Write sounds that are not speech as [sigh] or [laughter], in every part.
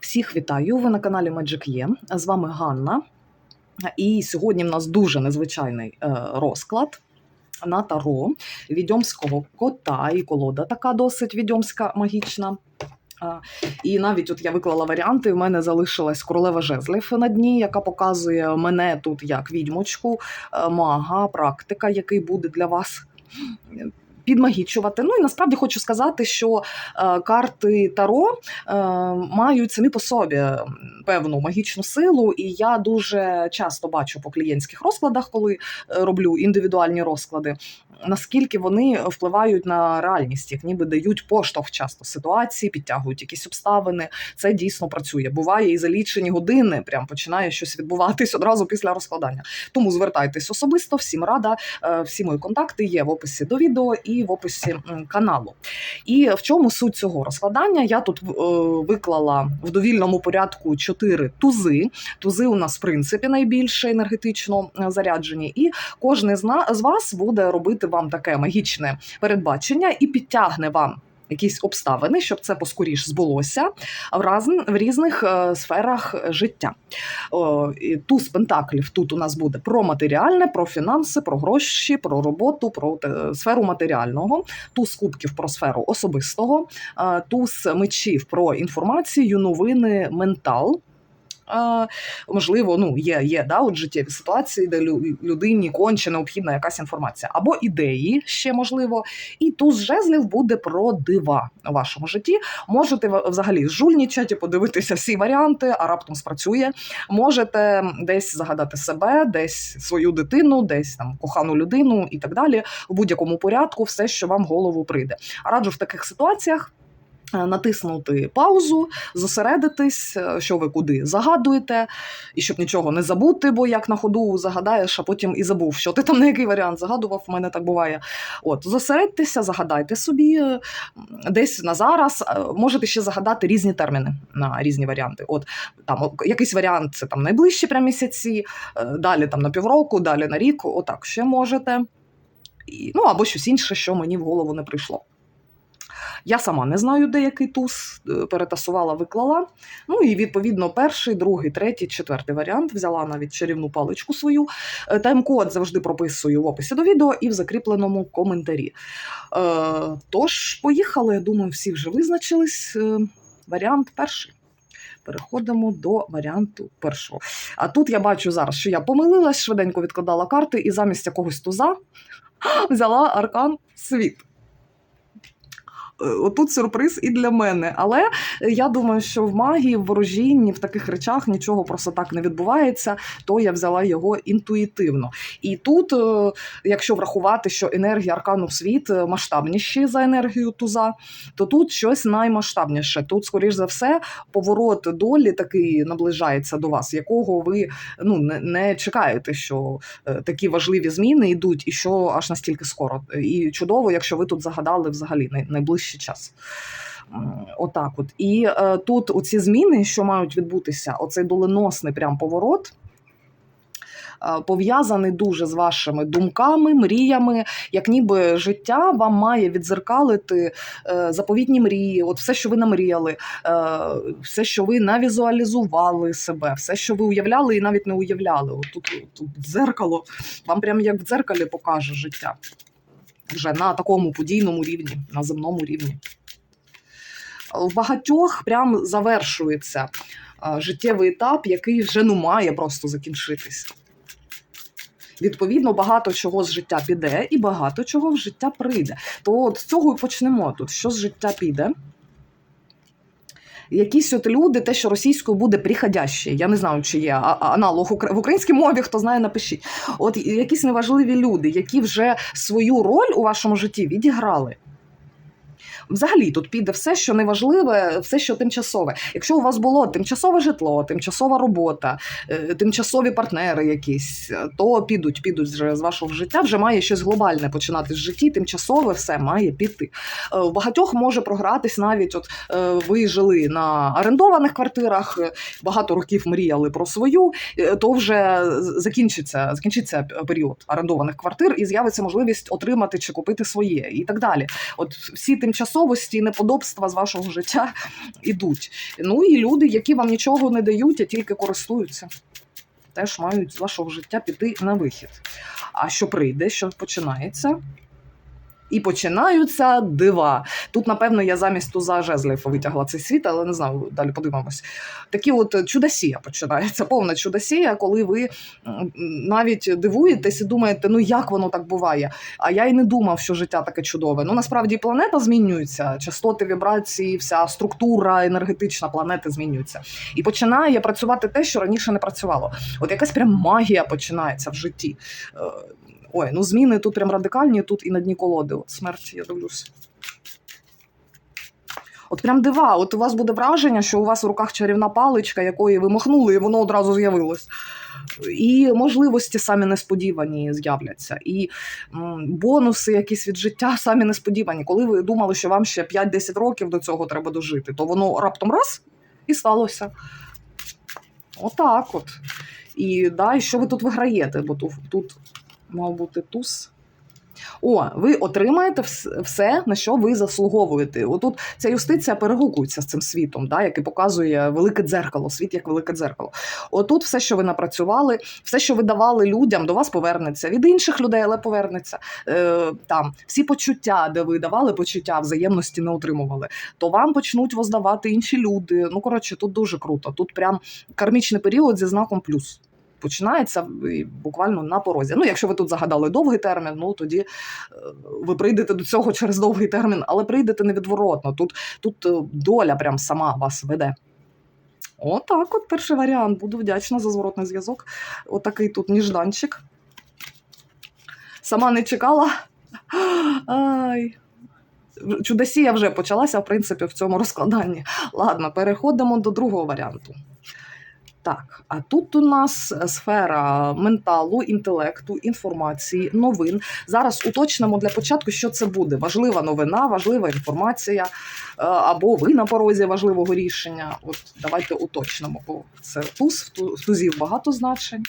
Всіх вітаю! Ви на каналі Magic Є. З вами Ганна. І сьогодні в нас дуже незвичайний е, розклад на таро відьомського кота і колода така досить відьомська магічна. І навіть от я виклала варіанти. В мене залишилась королева жезлів на дні, яка показує мене тут як відьмочку, е, мага, практика, який буде для вас. Підмагічувати. Ну і насправді хочу сказати, що е, карти Таро е, мають самі по собі певну магічну силу, і я дуже часто бачу по клієнтських розкладах, коли е, роблю індивідуальні розклади, наскільки вони впливають на реальність, як ніби дають поштовх часто ситуації, підтягують якісь обставини. Це дійсно працює. Буває і за лічені години прям починає щось відбуватись одразу після розкладання. Тому звертайтесь особисто, всім рада. Всі мої контакти є в описі до відео і в описі каналу. І в чому суть цього розкладання? Я тут е, виклала в довільному порядку чотири тузи. Тузи у нас, в принципі, найбільше енергетично е, заряджені, і кожен з вас буде робити вам таке магічне передбачення і підтягне вам. Якісь обставини, щоб це поскоріш збулося в, раз, в різних е, сферах життя. О, і туз пентаклів тут у нас буде про матеріальне, про фінанси, про гроші, про роботу, про сферу матеріального, туз кубків про сферу особистого, е, туз мечів про інформацію, новини, ментал. Можливо, ну є, є да, от життєві ситуації, де лю- людині конче необхідна якась інформація, або ідеї ще можливо. І туз жезлів буде про дива у вашому житті. Можете взагалі жульнічати, подивитися всі варіанти, а раптом спрацює. Можете десь загадати себе, десь свою дитину, десь там кохану людину і так далі. В будь-якому порядку, все, що вам в голову прийде. Раджу в таких ситуаціях. Е, Натиснути паузу, зосередитись, е, що ви куди загадуєте, і щоб нічого не забути, бо як на ходу загадаєш, а потім і забув, що ти там на який варіант загадував. У мене так буває. От, зосередьтеся, загадайте собі е, десь на зараз. Можете ще загадати різні терміни на різні варіанти. От там якийсь варіант це там найближчі прям місяці, далі там на півроку, далі на рік. Отак ще можете. І, ну або щось інше, що мені в голову не прийшло. Я сама не знаю, де який туз, е, перетасувала, виклала. Ну і відповідно перший, другий, третій, четвертий варіант. Взяла навіть чарівну паличку свою. Е, Тайм-код завжди прописую в описі до відео і в закріпленому коментарі. Е, Тож, поїхали. Я думаю, всі вже визначились. Варіант перший. Переходимо до варіанту першого. А тут я бачу зараз, що я помилилась, швиденько відкладала карти і замість якогось туза [gasps] взяла аркан світ. Отут сюрприз і для мене. Але я думаю, що в магії, в ворожінні, в таких речах нічого просто так не відбувається, то я взяла його інтуїтивно. І тут, е, якщо врахувати, що енергія аркану світ е, масштабніші за енергію туза, то тут щось наймасштабніше. Тут, скоріш за все, поворот долі такий наближається до вас, якого ви ну, не, чекаєте, що е, такі важливі зміни йдуть, і що аж настільки скоро. І чудово, якщо ви тут загадали взагалі най- найближчий час. Отак, от і е, тут оці зміни, що мають відбутися, оцей доленосний прям поворот. е, Пов'язаний дуже з вашими думками, мріями, як ніби життя вам має відзеркалити е, заповітні мрії, от все, що ви намріяли, е, все, що ви навізуалізували себе, все, що ви уявляли і навіть не уявляли. От тут, тут дзеркало вам прям як в дзеркалі покаже життя вже на такому подійному рівні, на земному рівні. В багатьох прям завершується життєвий етап, який вже ну має просто закінчитись. Відповідно, багато чого з життя піде, і багато чого в життя прийде. То от з цього і почнемо тут. Що з життя піде? Якісь от люди, те, що російською буде приходящі. Я не знаю, чи є аналог в українській мові, хто знає, напишіть. От якісь неважливі люди, які вже свою роль у вашому житті відіграли. Взагалі тут піде все, що неважливе, все, що тимчасове. Якщо у вас було тимчасове житло, тимчасова робота, е, тимчасові партнери якісь, е, то підуть, підуть з вашого життя. Вже має щось глобальне починати з житті. Тимчасове все має піти. Е, У багатьох може програтись навіть. От ви жили на орендованих квартирах, багато років мріяли про свою, то вже закінчиться, закінчиться період орендованих квартир і з'явиться можливість отримати чи купити своє і так далі. От всі тимчасові тимчасовості і неподобства з вашого життя ідуть. Ну і люди, які вам нічого не дають, а тільки користуються, теж мають з вашого життя піти на вихід. А що прийде, що починається? І починаються дива. Тут, напевно, я замість туза жезлів витягла цей світ, але не знаю, далі подивимось. Такі от чудосія починається, повна чудосія, коли ви навіть дивуєтесь і думаєте, ну як воно так буває? А я й не думав, що життя таке чудове. Ну насправді планета змінюється, частоти вібрації, вся структура енергетична планети змінюється. І починає працювати те, що раніше не працювало. От якась прям магія починається в житті. Ой, ну зміни тут прям радикальні, тут і на дні колоди. От смерть, я дивлюсь. От прям дива. От у вас буде враження, що у вас в руках чарівна паличка, якої ви махнули, і воно одразу з'явилось. І можливості самі несподівані з'являться, і бонуси якісь від життя самі несподівані. Коли ви думали, що вам ще 5-10 років до цього треба дожити, то воно раптом раз і сталося. Отак от. І да, і що ви тут виграєте? Бо тут, тут мав бути туз. О, ви отримаєте все, на що ви заслуговуєте. Отут ця юстиція перегукується з цим світом, да, який показує велике дзеркало, світ як велике дзеркало. Отут все, що ви напрацювали, все, що ви давали людям, до вас повернеться від інших людей, але повернеться. Е, там всі почуття, де ви давали почуття, взаємності не отримували, то вам почнуть воздавати інші люди. Ну коротше, тут дуже круто. Тут прям кармічний період зі знаком плюс починається буквально на порозі. Ну, якщо ви тут загадали довгий термін, ну тоді е, ви прийдете до цього через довгий термін, але прийдете невідворотно. Тут, тут е, доля прям сама вас веде. Отак, от перший варіант. Буду вдячна за зворотний зв'язок. Отакий тут ніжданчик. Сама не чекала. Ай. Чудосія вже почалася, в принципі, в цьому розкладанні. Ладно, переходимо до другого варіанту. Так, а тут у нас сфера менталу, інтелекту, інформації, новин. Зараз уточнимо для початку, що це буде. Важлива новина, важлива інформація, е, або ви на порозі важливого рішення. От давайте уточнимо, бо це туз, в тузів багато значень.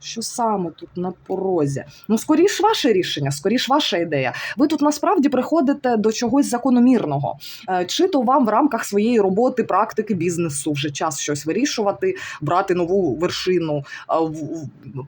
Що саме тут на порозі? Ну, скоріш ваше рішення, скоріш ваша ідея. Ви тут насправді приходите до чогось закономірного. Е, Чи то вам в рамках своєї роботи, практики, бізнесу вже час щось вирішувати, брати нову вершину, е,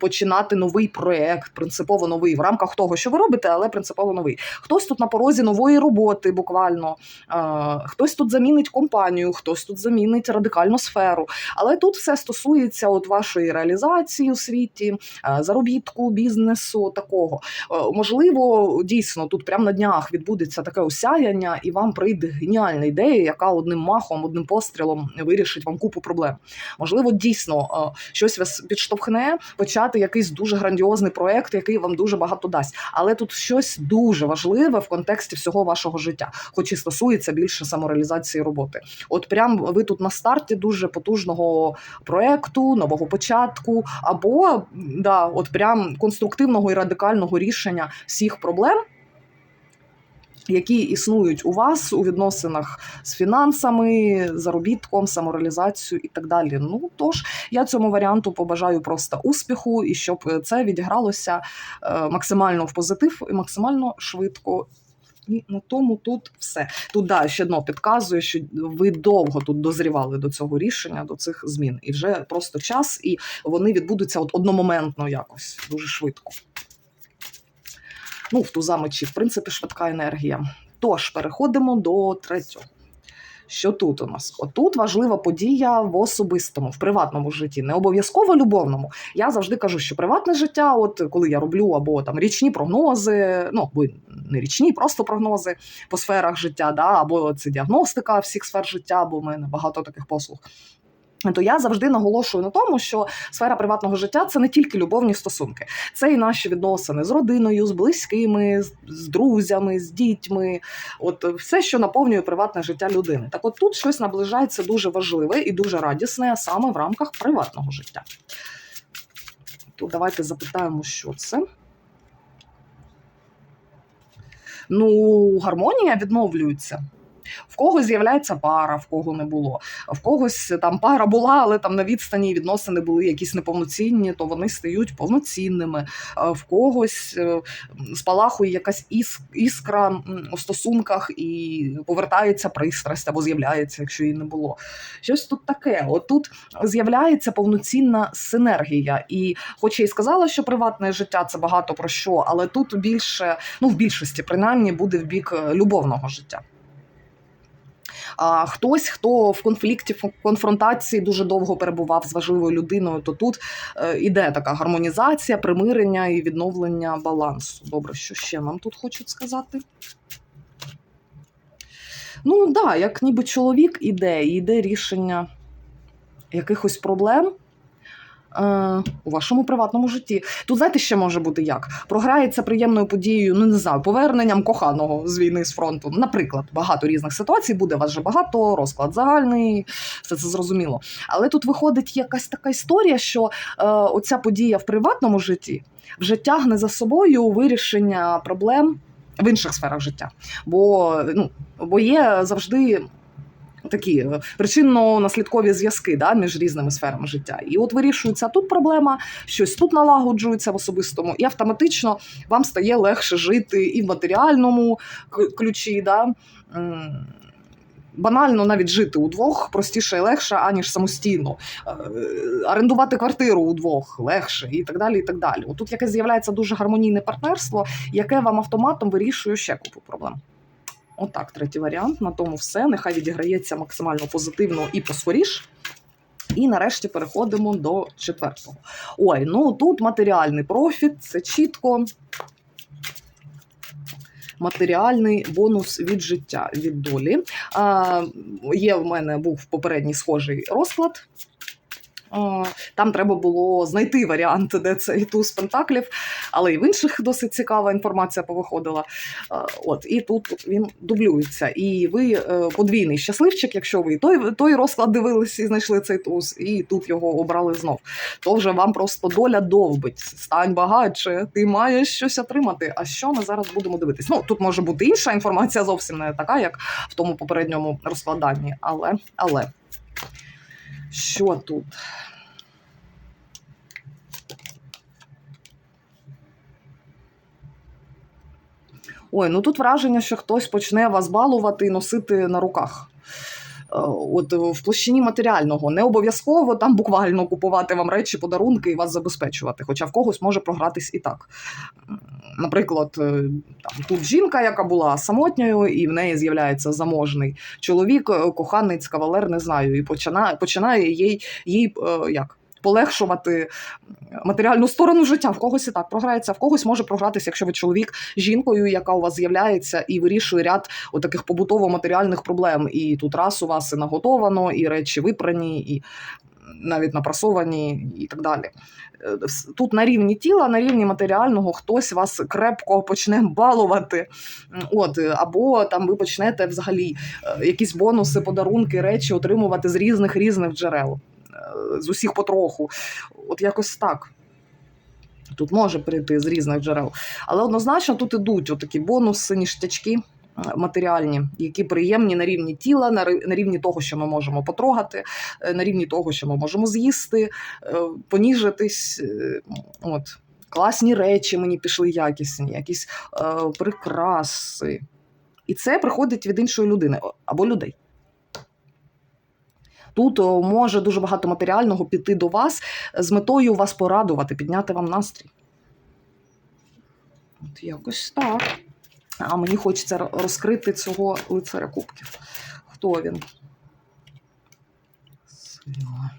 починати новий проект, принципово новий в рамках того, що ви робите, але принципово новий. Хтось тут на порозі нової роботи, буквально, Е, хтось тут замінить компанію, хтось тут замінить радикальну сферу. Але тут все стосується от вашої реалізації у світі, е, заробітку, бізнесу, такого. Е, Можливо, дійсно тут прямо на днях відбудеться таке осяяння, і вам прийде геніальна ідея, яка одним махом, одним пострілом вирішить вам купу проблем. Можливо, дійсно е, щось вас підштовхне почати якийсь дуже грандіозний проект, який вам дуже багато дасть. Але тут щось дуже важливе в контексті всього вашого життя, хоч і стосується більше самореалізації роботи. От прям ви тут на старті дуже потужного проекту, нового початку, або да, от прям конструктивного і радикального рішення всіх проблем. Які існують у вас у відносинах з фінансами, заробітком, самореалізацією і так далі. Ну тож я цьому варіанту побажаю просто успіху і щоб це відігралося е, максимально в позитив і максимально швидко. І на тому тут все. Тут да, ще одно підказує, що ви довго тут дозрівали до цього рішення, до цих змін, і вже просто час, і вони відбудуться от одномоментно якось дуже швидко. Ну, в туза мечі, в принципі, швидка енергія. Тож переходимо до третього. Що тут у нас? Отут важлива подія в особистому, в приватному житті, не обов'язково любовному. Я завжди кажу, що приватне життя, от коли я роблю або там річні прогнози, ну ви не річні, просто прогнози по сферах життя, да, або це діагностика всіх сфер життя, бо в мене багато таких послуг. То я завжди наголошую на тому, що сфера приватного життя це не тільки любовні стосунки, це і наші відносини з родиною, з близькими, з, друзями, з дітьми. От все, що наповнює приватне життя людини. Так, от тут щось наближається дуже важливе і дуже радісне саме в рамках приватного життя. Тут давайте запитаємо, що це. Ну, гармонія відновлюється. В когось з'являється пара, в кого не було. В когось там пара була, але там на відстані відносини були якісь неповноцінні, то вони стають повноцінними. В когось е, спалахує якась іс- іскра у стосунках і повертається пристрасть або з'являється, якщо її не було. Щось тут таке. От тут з'являється повноцінна синергія. І хоч я й сказала, що приватне життя це багато про що, але тут більше, ну в більшості принаймні, буде в бік е, любовного життя. А хтось, хто в конфлікті, в конфронтації дуже довго перебував з важливою людиною, то тут е, іде така гармонізація, примирення і відновлення балансу. Добре, що ще нам тут хочуть сказати? Ну, так, да, як ніби чоловік іде, іде рішення якихось проблем. Е, У вашому приватному житті. Тут знаєте, ще може бути як? Програється приємною подією, ну не знаю, поверненням коханого з війни з фронту. Наприклад, багато різних ситуацій буде, у вас же багато, розклад загальний, все це зрозуміло. Але тут виходить якась така історія, що е, оця подія в приватному житті вже тягне за собою вирішення проблем в інших сферах життя. Бо, ну, бо є завжди такі е, причинно-наслідкові зв'язки да, між різними сферами життя. І от вирішується тут проблема, щось тут налагоджується в особистому, і автоматично вам стає легше жити і в матеріальному ключі. Да. Банально навіть жити удвох простіше і легше, аніж самостійно. Е, Орендувати квартиру удвох легше і так далі. і так далі. Тут якесь з'являється дуже гармонійне партнерство, яке вам автоматом вирішує ще купу проблем. Отак, третій варіант. На тому все. Нехай відіграється максимально позитивно і поскоріш. І нарешті переходимо до четвертого. Ой, ну тут матеріальний профіт, це чітко. Матеріальний бонус від життя від долі. А, є в мене був попередній схожий розклад. Там треба було знайти варіант, де цей туз пентаклів, але і в інших досить цікава інформація повиходила. От і тут він дублюється. І ви е, подвійний щасливчик, якщо ви той, той розклад дивились і знайшли цей туз, і тут його обрали знов. То вже вам просто доля довбить. Стань багатше, ти маєш щось отримати. А що ми зараз будемо дивитись? Ну тут може бути інша інформація, зовсім не така, як в тому попередньому розкладанні. Але, але що тут? Ой, ну тут враження, що хтось почне вас балувати і носити на руках. Е, От в площині матеріального не обов'язково там буквально купувати вам речі, подарунки і вас забезпечувати. Хоча в когось може програтись і так. Наприклад, е, там тут жінка, яка була самотньою, і в неї з'являється заможний чоловік, е, коханець, кавалер, не знаю, і починає, починає їй, їй е, як. Полегшувати матеріальну сторону життя. В когось і так програється, в когось може програтися, якщо ви чоловік жінкою, яка у вас з'являється, і вирішує ряд отаких побутово-матеріальних проблем. І тут раз у вас і наготовано, і речі випрані, і навіть напрасовані, і так далі. Е, Тут на рівні тіла, на рівні матеріального хтось вас крепко почне балувати. От, або там ви почнете взагалі е, якісь бонуси, подарунки, речі отримувати з різних різних джерел, з усіх потроху. От якось так. Тут може прийти з різних джерел. Але однозначно тут ідуть такі бонуси, ніштячки е, матеріальні, які приємні на рівні тіла, на рівні того, що ми можемо потрогати, е, на рівні того, що ми можемо з'їсти, е, поніжитись. От. Класні речі мені пішли якісні, якісь е, прикраси. І це приходить від іншої людини або людей. Тут може дуже багато матеріального піти до вас з метою вас порадувати, підняти вам настрій. От якось так. А мені хочеться розкрити цього лицаря кубків. Хто він? Сила.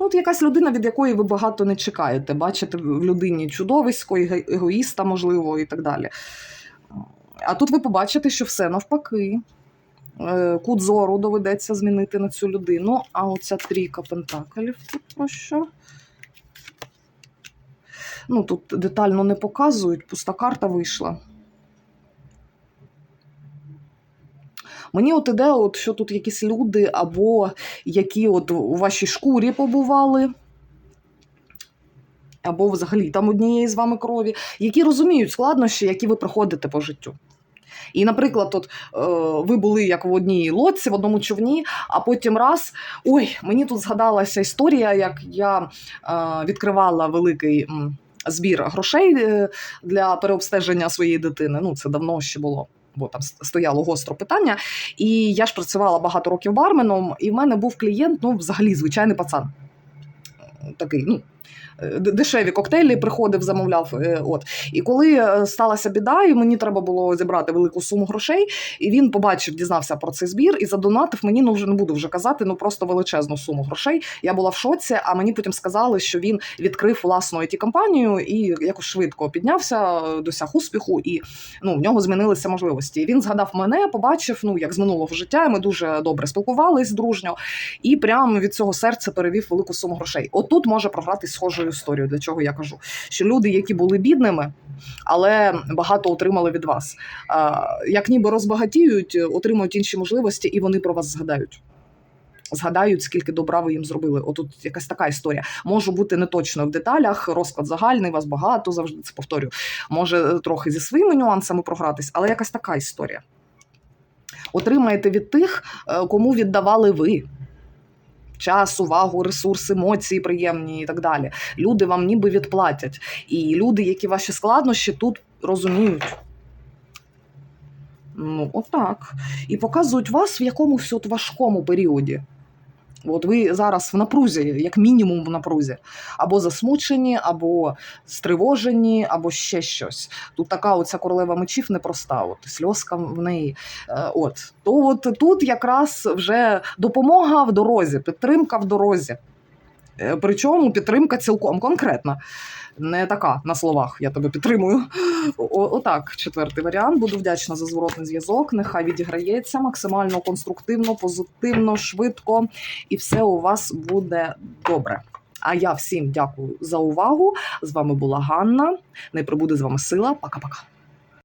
Ну, от якась людина, від якої ви багато не чекаєте. Бачите в людині чудовисько, егоїста, можливо, і так далі. А тут ви побачите, що все навпаки. Е, Кут зору доведеться змінити на цю людину. А оця трійка пентаклів тут про що? Ну, тут детально не показують, пуста карта вийшла. Мені от іде, от, що тут якісь люди, або які от у вашій шкурі побували, або взагалі там однієї з вами крові, які розуміють складнощі, які ви проходите по життю. І, наприклад, от, е, ви були як в одній лодці, в одному човні, а потім раз. Ой, мені тут згадалася історія, як я е, відкривала великий. Збір грошей е, для переобстеження своєї дитини. Ну, це давно ще було, бо там стояло гостро питання. І я ж працювала багато років барменом, і в мене був клієнт, ну, взагалі, звичайний пацан. Такий, ну, дешеві коктейлі приходив, замовляв. е, От. І коли е, сталася біда, і мені треба було зібрати велику суму грошей, і він побачив, дізнався про цей збір і задонатив мені, ну вже не буду вже казати, ну просто величезну суму грошей. Я була в шоці, а мені потім сказали, що він відкрив власну it компанію і якось швидко піднявся, досяг успіху, і ну, в нього змінилися можливості. Він згадав мене, побачив, ну як з минулого життя. Ми дуже добре спілкувались дружньо, і прямо від цього серця перевів велику суму грошей. Отут може програти схожу історію, для чого я кажу, що люди, які були бідними, але багато отримали від вас. Як ніби розбагатіють, отримують інші можливості, і вони про вас згадають. Згадають, скільки добра ви їм зробили. Отут якась така історія. Можу бути неточною в деталях, розклад загальний, вас багато, завжди це повторю. Може трохи зі своїми нюансами програтись, але якась така історія. Отримаєте від тих, е, кому віддавали ви. Час, увагу, ресурси, емоції приємні і так далі. Люди вам ніби відплатять. І люди, які ваші складнощі тут розуміють. Ну, отак. І показують вас в якомусь от важкому періоді. От ви зараз в напрузі, як мінімум в напрузі. Або засмучені, або стривожені, або ще щось. Тут така оця королева мечів непроста, от сльозка в неї. Е, От то от тут якраз вже допомога в дорозі, підтримка в дорозі. Е, Причому підтримка цілком конкретна. Не така на словах, я тебе підтримую. Отак, четвертий варіант. Буду вдячна за зворотний зв'язок. Нехай відіграється максимально конструктивно, позитивно, швидко, і все у вас буде добре. А я всім дякую за увагу. З вами була Ганна. Не прибуде з вами сила. Пока-пока.